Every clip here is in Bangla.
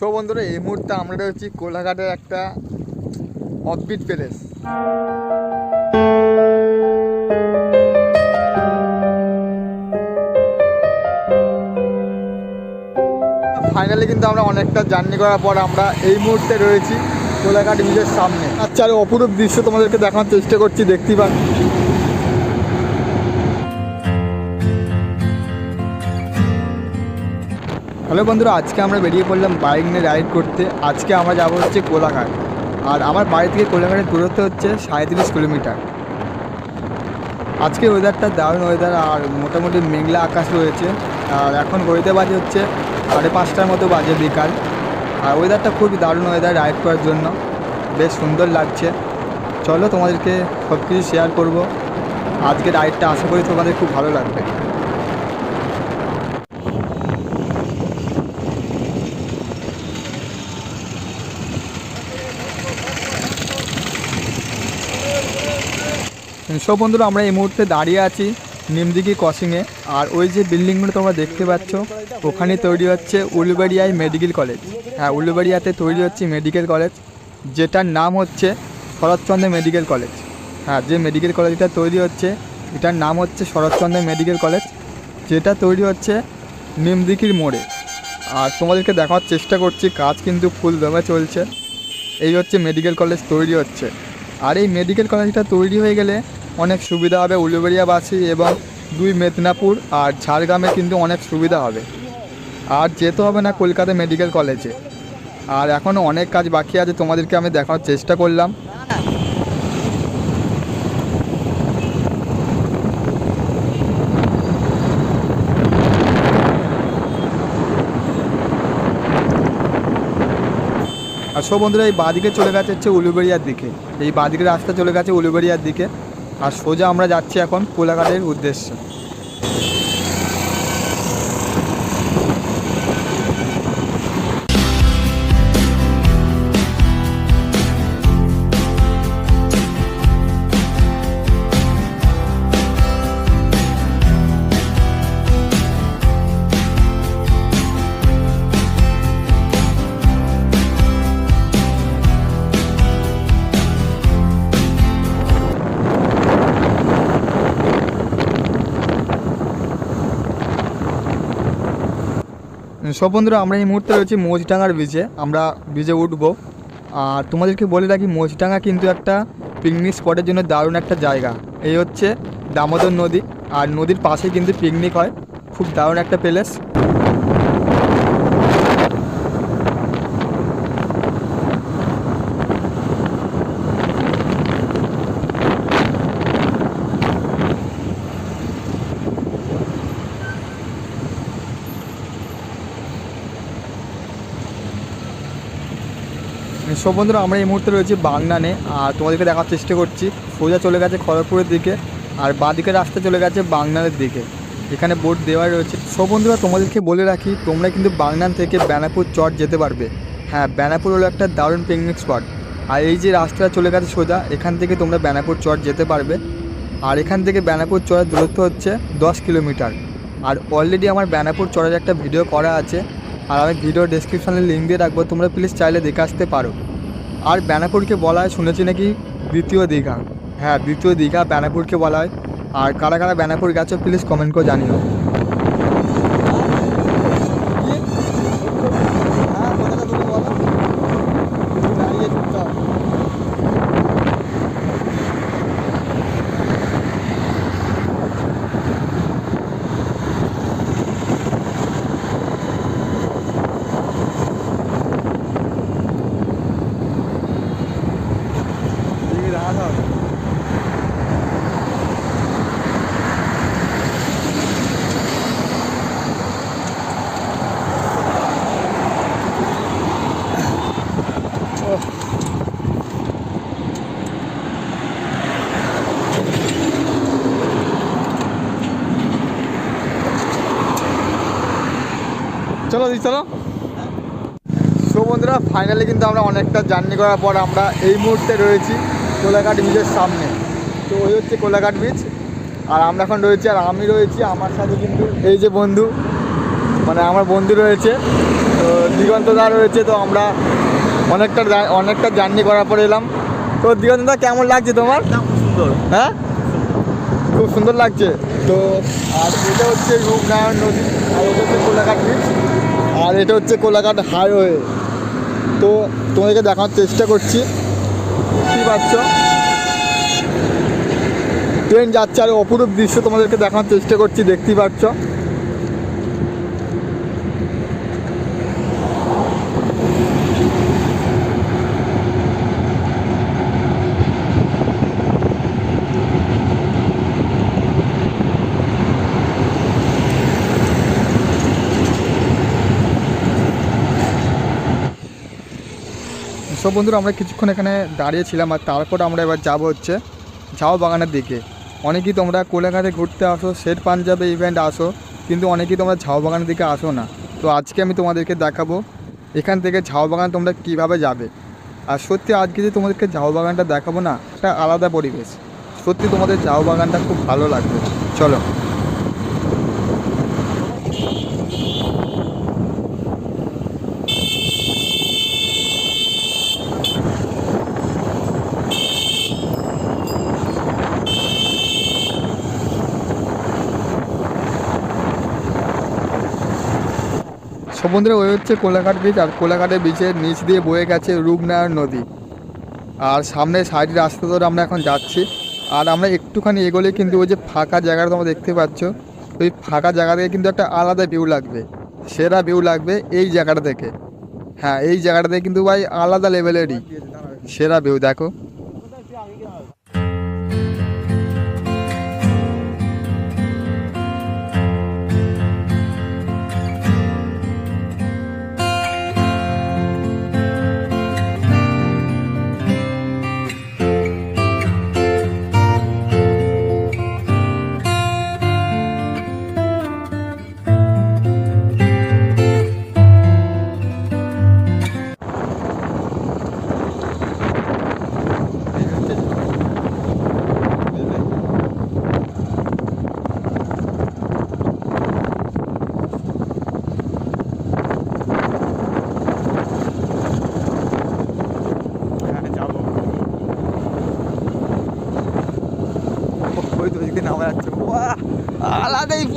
সো বন্ধুরা, এই মুহূর্তে আমরা রয়েছি কোলাঘাটের একটা অফবিট প্যালেস ফাইনালি কিন্তু আমরা অনেকটা জার্নি করার পর আমরা এই মুহূর্তে রয়েছি কোলাঘাট ব্রিজের সামনে। আচ্ছা আর অপরূপ দৃশ্য তোমাদেরকে দেখানোর চেষ্টা করছি, দেখতেই পাচ্ছ। হ্যালো বন্ধুরা, আজকে আমরা বেরিয়ে পড়লাম বাইক নিয়ে রাইড করতে। আজকে আমরা যাব হচ্ছে কোলাঘাট। আর আমার বাড়ি থেকে কোলাঘাটের দূরত্ব হচ্ছে সাঁত্রিশ কিলোমিটার। আজকে ওয়েদারটা দারুণ ওয়েদার আর মোটামুটি মেঘলা আকাশ রয়েছে। আর এখন ঘড়িতে বাজে হচ্ছে সাড়ে পাঁচটার মতো বাজে বিকাল। আর ওয়েদারটা খুবই দারুণ ওয়েদার রাইড করার জন্য। বেশ সুন্দর লাগছে। চলো তোমাদেরকে সব কিছু শেয়ার করব। আজকে রাইডটা আশা করি তোমাদের খুব ভালো লাগবে। সব বন্ধুরা, আমরা এই মুহূর্তে দাঁড়িয়ে আছি নিমদিঘি ক্রসিংয়ে আর ওই যে বিল্ডিংগুলো তোমরা দেখতে পাচ্ছ, ওখানে তৈরি হচ্ছে উলুবাড়িয়ায় মেডিকেল কলেজ। হ্যাঁ উলুবাড়িয়াতে তৈরি হচ্ছে মেডিকেল কলেজ, যেটার নাম হচ্ছে শরৎচন্দ্র মেডিকেল কলেজ। হ্যাঁ যে মেডিকেল কলেজটা তৈরি হচ্ছে, এটার নাম হচ্ছে শরৎচন্দ্র মেডিকেল কলেজ, যেটা তৈরি হচ্ছে নিমদিঘির মোড়ে। আর তোমাদেরকে দেখার চেষ্টা করছি, কাজ কিন্তু ফুল দমে চলছে। এই হচ্ছে মেডিকেল কলেজ তৈরি হচ্ছে। আর এই মেডিকেল কলেজটা তৈরি হয়ে গেলে অনেক সুবিধা হবে উলুবেড়িয়াবাসী এবং দুই মেদিনীপুর আর ঝাড়গ্রামে কিন্তু অনেক সুবিধা হবে। আর যেতে হবে না কলকাতা মেডিকেল কলেজে আর এখনও অনেক কাজ বাকি আছে, তোমাদেরকে আমি দেখানোর চেষ্টা করলাম। আর সব বন্ধুরা এই বাঁদিকে চলে গেছে হচ্ছে উলুবেড়িয়ার দিকে। এই বাঁদিকে রাস্তা চলে গেছে উলুবেড়িয়ার দিকে। আর সোজা আমরা যাচ্ছি এখন কোলাঘাটের উদ্দেশ্যে। সব বন্ধুরা, আমরা এই মুহূর্তে রয়েছি মোচডাঙ্গার ব্রিজে আমরা ব্রিজে উঠবো। আর তোমাদেরকে বলে রাখি মোচডাঙ্গা কিন্তু একটা পিকনিক স্পটের জন্য দারুণ একটা জায়গা। এই হচ্ছে দামোদর নদী। আর নদীর পাশে কিন্তু পিকনিক হয়। খুব দারুণ একটা প্লেস সব বন্ধুরা, আমরা এই মুহূর্তে রয়েছি বাগনানে। আর তোমাদেরকে দেখার চেষ্টা করছি। সোজা চলে গেছে খড়গপুরের দিকে, আর বাঁদিকে রাস্তা চলে গেছে বাগনানের দিকে। এখানে বোর্ড দেওয়া রয়েছে। সব বন্ধুরা, তোমাদেরকে বলে রাখি, তোমরা কিন্তু বাগনান থেকে বেনাপুর চট যেতে পারবে। হ্যাঁ বেনাপুর হলো একটা দারুণ পিকনিক স্পট আর এই যে রাস্তাটা চলে গেছে সোজা, এখান থেকে তোমরা বেনাপুর চট যেতে পারবে। আর এখান থেকে বেনাপুর চড়ের দূরত্ব হচ্ছে দশ কিলোমিটার। আর অলরেডি আমার বেনাপুর চড়ের একটা ভিডিও করা আছে। আর আমি ভিডিও ডিসক্রিপশানে লিঙ্ক দিয়ে রাখব, তোমরা প্লিজ চাইলে দেখে আসতে পারো। আর ব্যানাপুরকে বলা হয়, শুনেছি নাকি? দ্বিতীয় দীঘা। হ্যাঁ দ্বিতীয় দীঘা ব্যানাপুরকে বলা হয়। আর কারা কারা ব্যানাপুর গেছো প্লিজ কমেন্ট করে জানিও। চলো দিদি চলো। সো বন্ধুরা ফাইনালি কিন্তু আমরা অনেকটা জার্নি করার পর আমরা এই মুহূর্তে রয়েছি কোলাঘাট ব্রিজের সামনে। তো ওই হচ্ছে কোলাঘাট ব্রিজ আর আমরা এখন রয়েছি আর আমি রয়েছি আমার সাথে কিন্তু এই যে বন্ধু মানে আমার বন্ধু রয়েছে তো দিগন্তদা রয়েছে তো আমরা অনেকটা অনেকটা জার্নি করার পরে এলাম। তো দিগন্তদা কেমন লাগছে তোমার? সুন্দর। হ্যাঁ? খুব সুন্দর লাগছে। তো আর এটা হচ্ছে রূপনারায়ণ নদী আর এটা হচ্ছে কোলাঘাট আর এটা হচ্ছে কোলাঘাট হাইওয়ে। তো তোমাদেরকে দেখানোর চেষ্টা করছি। কী পাচ্ছ ট্রেন যাচ্ছে আর অপরূপ দৃশ্য তোমাদেরকে দেখানোর চেষ্টা করছি, দেখতেই পাচ্ছ। সব বন্ধুরা, আমরা কিছুক্ষণ এখানে দাঁড়িয়েছিলাম আর তারপর আমরা এবার যাব হচ্ছে ঝাও বাগানের দিকে। অনেকেই তোমরা কোলাঘাটে ঘুরতে আসো, শের পাঞ্জাবে ইভেন্ট আসো, কিন্তু অনেকেই তোমরা ঝাও বাগানের দিকে আসো না। তো আজকে আমি তোমাদেরকে দেখাবো এখান থেকে ঝাও বাগান তোমরা কীভাবে যাবে। আর সত্যি আজকে যে তোমাদেরকে ঝাও বাগানটা দেখাবো না, একটা আলাদা পরিবেশ। সত্যি তোমাদের ঝাও বাগানটা খুব ভালো লাগবে। চলো। সমুদ্রে ওই হচ্ছে কোলাঘাট বিচ আর কোলাঘাটের বিচের নিচ দিয়ে বয়ে গেছে রূপনারায়ণ নদী। আর সামনে সাইড রাস্তা ধরে আমরা এখন যাচ্ছি। আর আমরা একটুখানি এগোলে কিন্তু ওই যে ফাঁকা জায়গাটা তোমরা দেখতে পাচ্ছ, ওই ফাঁকা জায়গা থেকে কিন্তু একটা আলাদা ভিউ লাগবে, সেরা ভিউ লাগবে এই জায়গাটা থেকে। হ্যাঁ এই জায়গাটা থেকে কিন্তু ভাই আলাদা লেভেলেরই সেরা ভিউ দেখো।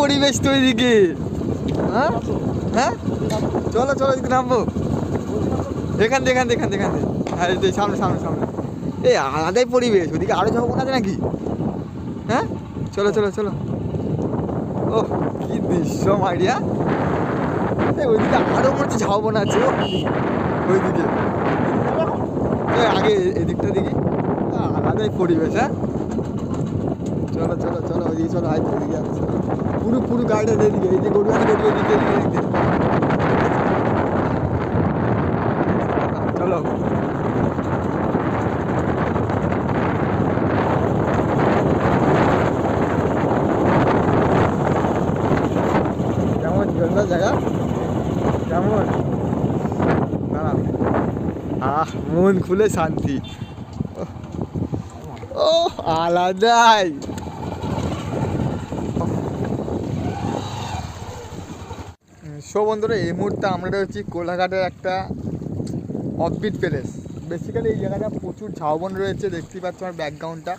পরিবেশ তো ওইদিকে হ্যাঁ? হ্যাঁ? চলো চলো ওইদিকে নামবো। দেখান দেখান দেখান থেকে হ্যাঁ সামনে সামনে সামনে। এই আলাদাই পরিবেশ। ওইদিকে আরও যাব আছে নাকি? হ্যাঁ? চলো চলো চলো। ও কি দৃশ্য এই ওইদিকে আরও মনে হচ্ছে ঝাউবন আছে। ওইদিকে। আগে এদিকটা দেখি। আলাদাই পরিবেশ হ্যাঁ? চলো চলো চলো ওইদিকে চলো, আয় এদিকে আসছে পুরো পুরো গাড়িটা এদিকে এই যে গরু আছে গরু এদিকে এদিকে এদিকে চলো। কেমন ঝর্ণা জায়গা? কেমন? না আহ, মন খুলে শান্তি। ও আলাদাই। সো বন্ধুরা, এই মুহূর্তে আমরা রয়েছি কোলাঘাটের একটা অফবিট প্লেস বেসিক্যালি এই জায়গাটা প্রচুর ঝাউবন রয়েছে, দেখতেই পাচ্ছ আমার ব্যাকগ্রাউন্ডটা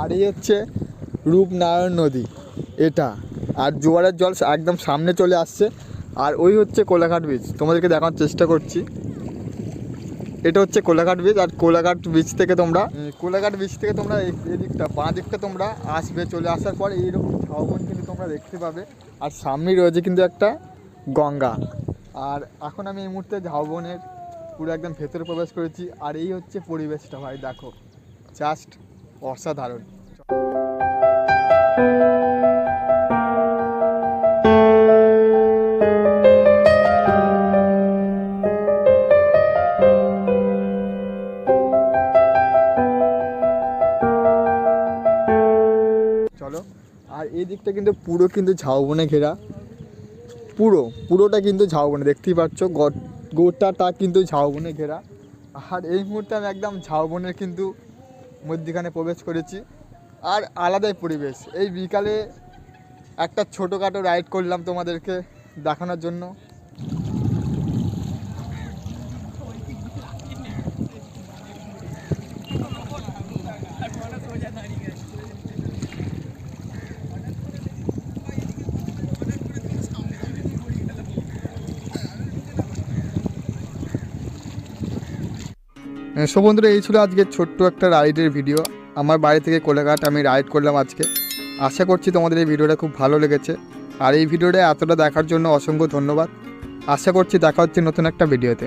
আর এই হচ্ছে রূপনারায়ণ নদী, এটা। আর জোয়ারের জল একদম সামনে চলে আসছে। আর ওই হচ্ছে কোলাঘাট বিচ তোমাদেরকে দেখানোর চেষ্টা করছি। এটা হচ্ছে কোলাঘাট বিচ আর কোলাঘাট বিচ থেকে তোমরা কোলাঘাট বিচ থেকে তোমরা এদিকটা বাঁ দিকটা তোমরা আসবে, চলে আসার পর এইরকম ঝাউবন কিন্তু তোমরা দেখতে পাবে। আর সামনেই রয়েছে কিন্তু একটা গঙ্গা। আর এখন আমি এই মুহূর্তে ঝাউবনের পুরো একদম ভেতরে প্রবেশ করেছি। আর এই হচ্ছে পরিবেশটা ভাই, দেখো। জাস্ট অসাধারণ। চলো। আর এই দিকটা কিন্তু পুরো কিন্তু ঝাউবনে ঘেরা। পুরো, পুরোটা কিন্তু ঝাউবনে দেখতেই পাচ্ছ, গোটা গোটাটা কিন্তু ঝাউবনে ঘেরা। আর এই মুহূর্তে আমি একদম ঝাউবনের কিন্তু মধ্যিখানে প্রবেশ করেছি। আর আলাদাই পরিবেশ। এই বিকালে একটা ছোটোখাটো রাইড করলাম তোমাদেরকে দেখানোর জন্য। সো বন্ধুরা, এই ছিল আজকে ছোট্ট একটা রাইডের ভিডিও আমার বাড়ি থেকে কোলাঘাট আমি রাইড করলাম আজকে। আশা করছি তোমাদের এই ভিডিওটা খুব ভালো লেগেছে। আর এই ভিডিওটা এতটা দেখার জন্য অসংখ্য ধন্যবাদ। আশা করছি দেখা হচ্ছে নতুন একটা ভিডিওতে